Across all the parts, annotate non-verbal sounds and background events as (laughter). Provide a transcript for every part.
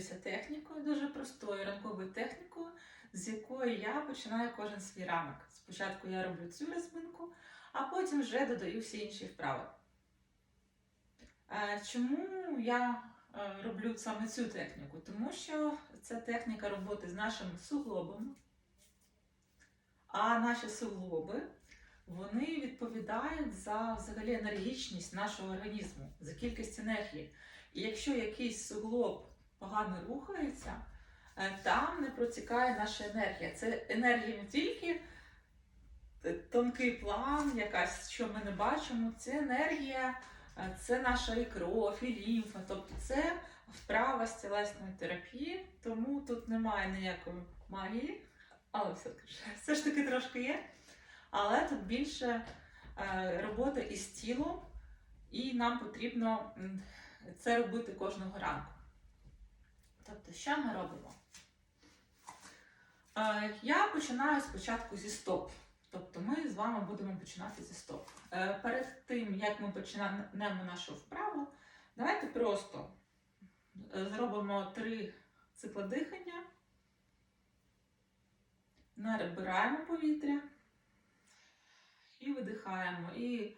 поділюся технікою, дуже простою ранковою технікою, з якої я починаю кожен свій ранок. Спочатку я роблю цю розминку, а потім вже додаю всі інші вправи. Е, Чому я е, роблю саме цю техніку? Тому що це техніка роботи з нашими суглобами. А наші суглоби вони відповідають за взагалі енергічність нашого організму, за кількість енергії. І якщо якийсь суглоб погано рухається, е, там не протікає наша енергія. Це енергія не тільки е, тонкий план, якась, що ми не бачимо, це енергія, е, це наша і кров, і лімфа. Тобто це вправа з тілесної терапії, тому тут немає ніякої магії, але все, (laughs) все ж таки трошки є. Але тут більше роботи із тілом, і нам потрібно це робити кожного ранку. Тобто, що ми робимо? Е, Я починаю спочатку зі стоп. Тобто ми з вами будемо починати зі стоп. Е, Перед тим, як ми почнемо нашу вправу, давайте просто е, зробимо три цикли дихання, набираємо повітря і видихаємо. І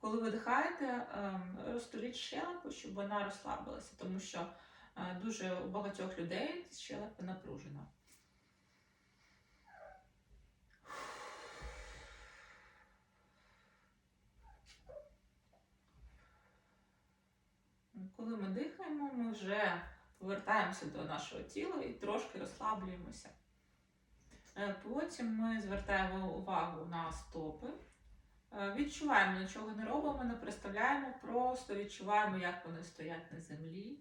коли видихаєте, ем, розтуліть щелепу, щоб вона розслабилася, тому що дуже у багатьох людей щелепа напружена. Коли ми дихаємо, ми вже повертаємося до нашого тіла і трошки розслаблюємося. Е, Потім ми звертаємо увагу на стопи. Е, Відчуваємо, нічого не робимо, не представляємо, просто відчуваємо, як вони стоять на землі.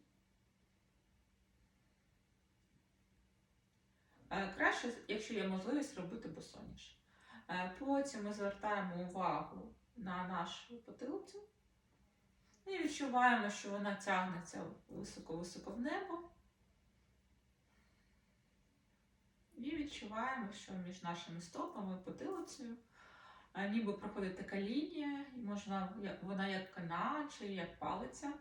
Краще, якщо є можливість, робити босоніж. Е, Потім ми звертаємо увагу на нашу потилицю і відчуваємо, що вона тягнеться високо-високо в небо. І відчуваємо, що між нашими стопами і потилицею ніби проходить така лінія, і можна, вона як канат чи як палиця,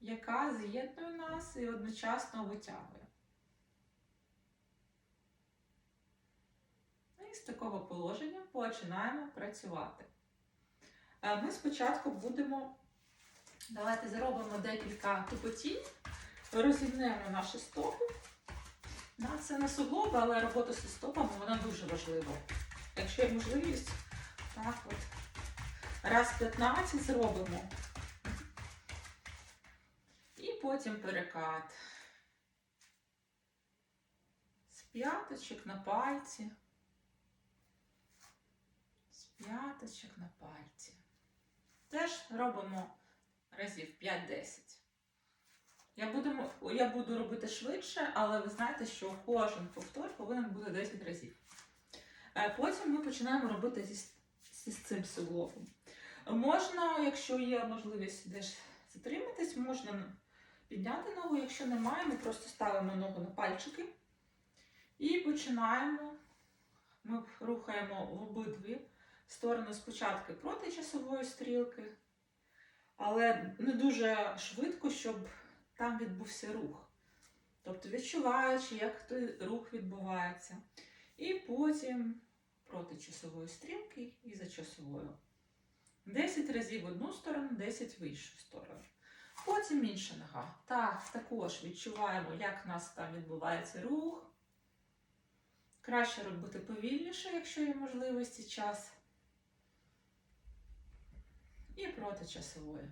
яка з'єднує нас і одночасно витягує. І з такого положення починаємо працювати. Е, Ми спочатку будемо, давайте зробимо декілька тупотінь, розімнемо наші стопи. Це не суглоби, але робота зі стопами вона дуже важлива. Якщо є можливість, так от раз 15 зробимо. І потім перекат. З п'яточок на пальці. П'яточок на пальці. Теж робимо разів 5-10. Я буду, я буду робити швидше, але ви знаєте, що кожен повтор повинен бути 10 разів. Е, Потім ми починаємо робити зі, зі цим суглобом. Можна, якщо є можливість десь затриматись, можна підняти ногу. Якщо немає, ми просто ставимо ногу на пальчики і починаємо. Ми рухаємо в обидві сторони спочатку проти часової стрілки, але не дуже швидко, щоб там відбувся рух. Тобто відчуваючи, як той рух відбувається. І потім проти часової стрілки і за часовою. 10 разів в одну сторону, 10 в іншу сторону. Потім інша нога. Так, також відчуваємо, як в нас там відбувається рух. Краще робити повільніше, якщо є можливість і час. І проти часової.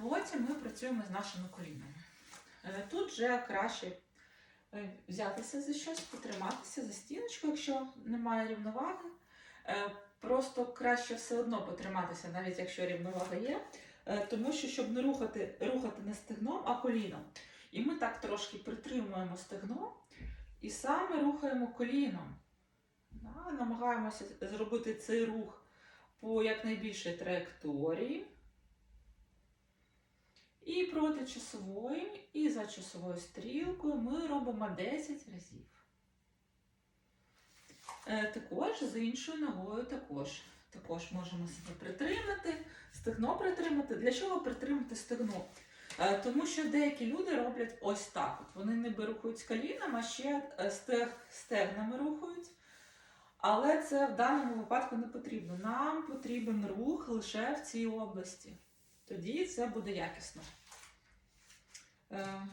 Потім ми працюємо з нашими колінами. Е, Тут вже краще е, взятися за щось, потриматися за стіночку, якщо немає рівноваги. Е, Просто краще все одно потриматися, навіть якщо рівновага є, тому що щоб не рухати, рухати не стегном, а коліном. І ми так трошки притримуємо стегно і саме рухаємо коліном. Да, Намагаємося зробити цей рух по якнайбільшій траєкторії. І проти часової, і за часовою стрілкою ми робимо 10 разів. Е, Також з іншою ногою також Також можемо себе притримати, стегно притримати. Для чого притримати стегно? Е, Тому що деякі люди роблять ось так. От вони ніби рухають з коліном, а ще е, стег, стегнами рухають. Але це в даному випадку не потрібно. Нам потрібен рух лише в цій області. Тоді це буде якісно. Е,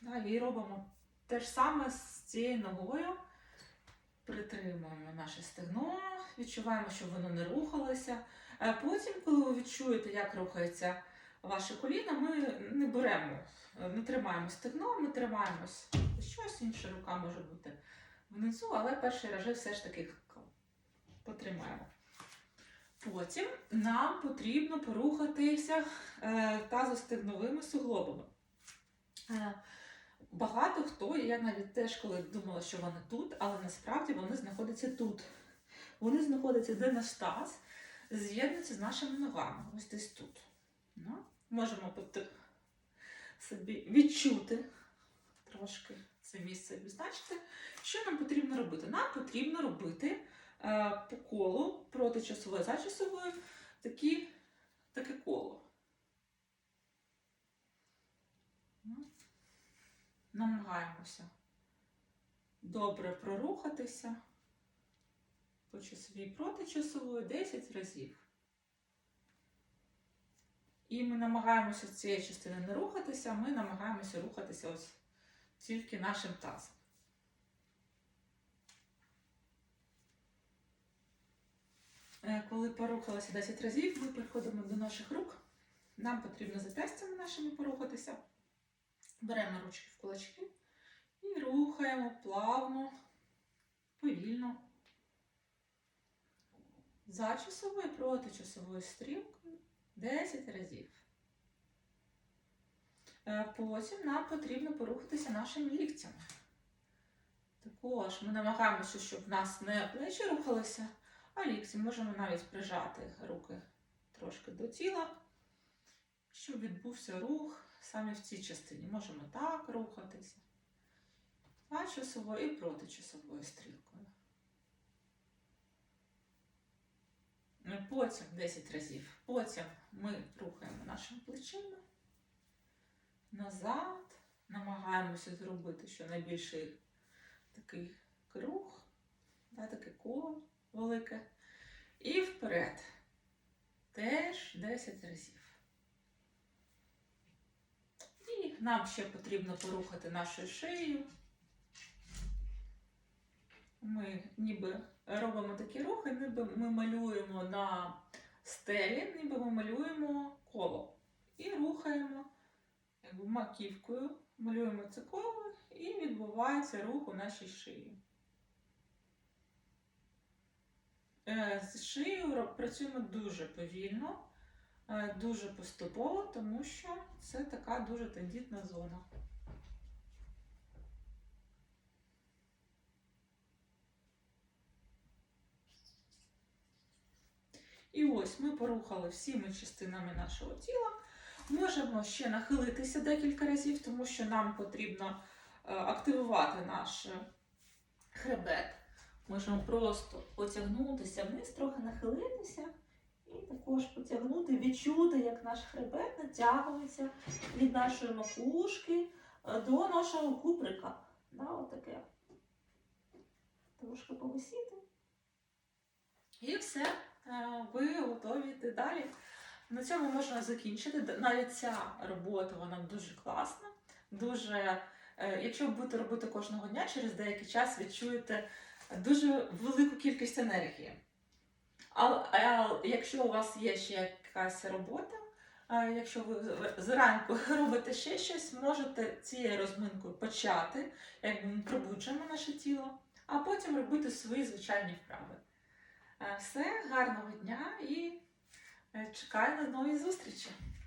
да, і робимо те ж саме з цією ногою. Притримуємо наше стегно, відчуваємо, щоб воно не рухалося. Е, Потім, коли ви відчуєте, як рухається ваше коліно, ми не беремо, е, не тримаємо стегно, ми тримаємось щось, інша рука може бути внизу, але перший режим все ж таки потримаємо. Потім нам потрібно порухатися е, тазостегновими суглобами. Е, Багато хто, я навіть теж коли думала, що вони тут, але насправді вони знаходяться тут. Вони знаходяться, де наш таз з'єднується з нашими ногами. Ось десь тут. Ну, можемо собі відчути трошки це місце відзначити. Що нам потрібно робити? Нам потрібно робити по колу протичасовою зачасовою такі, таке коло. Ну, Намагаємося добре прорухатися по часовій протичасової 10 разів. І ми намагаємося з цієї частини не рухатися, ми намагаємося рухатися ось тільки нашим тазом. Коли порухалися 10 разів, ми переходимо до наших рук. Нам потрібно запястями нашими порухатися. Беремо ручки в кулачки і рухаємо плавно, повільно. За часовою проти часовою стрілкою 10 разів. Е, Потім нам потрібно порухатися нашими ліктями. Також ми намагаємося, щоб в нас не плечі рухалися, а лікті можемо навіть прижати руки трошки до тіла, щоб відбувся рух саме в цій частині. Можемо так рухатися. За часовою і проти часовою стрілкою. Потім 10 разів. Потім ми рухаємо нашими плечима назад. Намагаємося зробити щонайбільший такий круг, да, таке коло велике. І вперед. Теж 10 разів. І нам ще потрібно порухати нашою шиєю. Ми ніби робимо такі рухи, ніби ми малюємо на стелі, ніби ми малюємо коло. І рухаємо маківкою, малюємо це коло і відбувається рух у нашій шиї. З шиєю працюємо дуже повільно, е, дуже поступово, тому що це така дуже тендітна зона. І ось ми порухали всіми частинами нашого тіла. Можемо ще нахилитися декілька разів, тому що нам потрібно е, активувати наш е, хребет. Можемо просто потягнутися вниз, трохи нахилитися, і також потягнути, відчути, як наш хребет натягується від нашої макушки е, до нашого куприка. Да, отаке. Трошки повисіти. І все, е, ви готові йти далі. На цьому можна закінчити. Навіть ця робота вона дуже класна. Дуже, е, якщо будете робити кожного дня, через деякий час відчуєте дуже велику кількість енергії. А, а якщо у вас є ще якась робота, е, якщо ви зранку (laughs) робите ще щось, можете цією розминкою почати, ми пробуджуємо наше тіло, а потім робити свої звичайні вправи. Е, Все, гарного дня і е, чекаю на нові зустрічі.